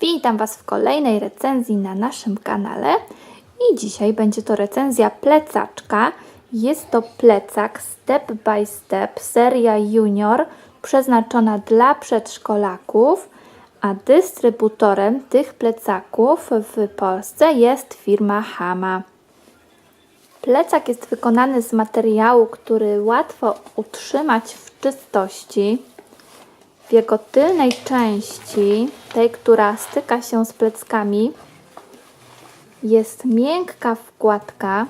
Witam Was w kolejnej recenzji na naszym kanale i dzisiaj będzie to recenzja plecaczka. Jest to plecak Step by Step seria Junior przeznaczona dla przedszkolaków, a dystrybutorem tych plecaków w Polsce jest firma Hama. Plecak jest wykonany z materiału, który łatwo utrzymać w czystości. W jego tylnej części, tej, która styka się z pleckami, jest miękka wkładka,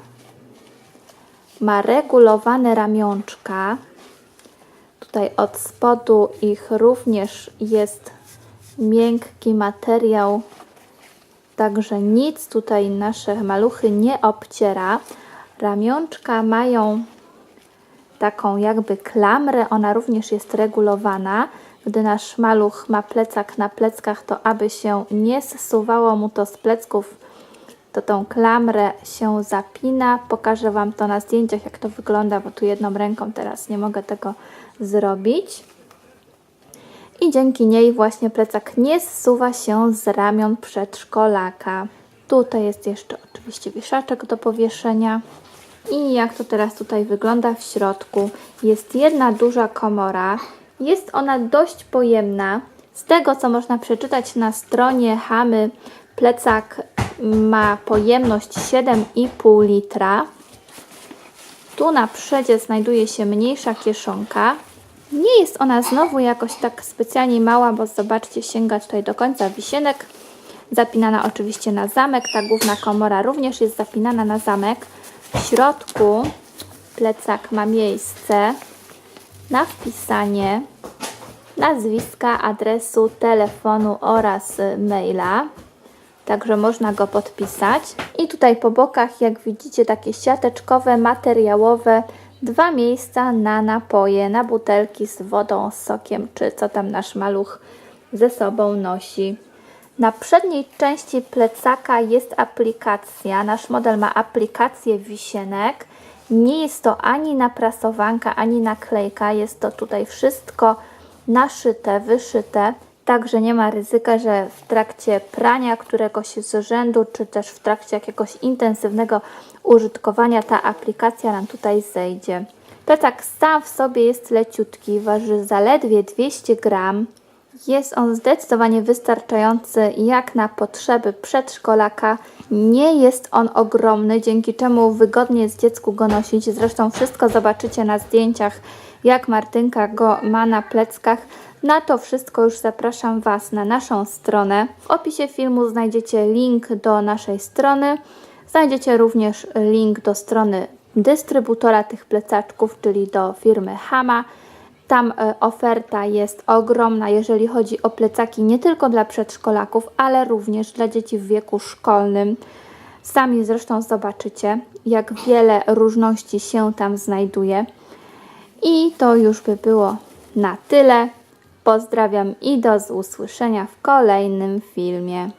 ma regulowane ramionczka. Tutaj od spodu ich również jest miękki materiał, także nic tutaj nasze maluchy nie obciera. Ramionczka mają taką jakby klamrę, ona również jest regulowana. Gdy nasz maluch ma plecak na pleckach, to aby się nie zsuwało mu to z plecków, to tą klamrę się zapina. Pokażę Wam to na zdjęciach, jak to wygląda, bo tu jedną ręką teraz nie mogę tego zrobić. I dzięki niej właśnie plecak nie zsuwa się z ramion przedszkolaka. Tutaj jest jeszcze oczywiście wieszaczek do powieszenia. I jak to teraz tutaj wygląda w środku? Jest jedna duża komora. Jest ona dość pojemna. Z tego, co można przeczytać na stronie Hamy, plecak ma pojemność 7,5 litra. Tu na przedzie znajduje się mniejsza kieszonka. Nie jest ona znowu jakoś tak specjalnie mała, bo zobaczcie, sięga tutaj do końca wisienek. Zapinana oczywiście na zamek. Ta główna komora również jest zapinana na zamek. W środku plecak ma miejsce na wpisanie nazwiska, adresu, telefonu oraz maila. Także można go podpisać. I tutaj po bokach, jak widzicie, takie siateczkowe, materiałowe, dwa miejsca na napoje, na butelki z wodą, z sokiem, czy co tam nasz maluch ze sobą nosi. Na przedniej części plecaka jest aplikacja. Nasz model ma aplikację wisienek. Nie jest to ani naprasowanka, ani naklejka. Jest to tutaj wszystko naszyte, wyszyte. Także nie ma ryzyka, że w trakcie prania któregoś z rzędu, czy też w trakcie jakiegoś intensywnego użytkowania ta aplikacja nam tutaj zejdzie. Plecak sam w sobie jest leciutki, waży zaledwie 200 gram. Jest on zdecydowanie wystarczający jak na potrzeby przedszkolaka. Nie jest on ogromny, dzięki czemu wygodnie jest dziecku go nosić. Zresztą wszystko zobaczycie na zdjęciach, jak Martynka go ma na pleckach. Na to wszystko już zapraszam Was na naszą stronę. W opisie filmu znajdziecie link do naszej strony. Znajdziecie również link do strony dystrybutora tych plecaczków, czyli do firmy Hama. Tam e, oferta jest ogromna, jeżeli chodzi o plecaki nie tylko dla przedszkolaków, ale również dla dzieci w wieku szkolnym. Sami zresztą zobaczycie, jak wiele różności się tam znajduje. I to już by było na tyle. Pozdrawiam i do usłyszenia w kolejnym filmie.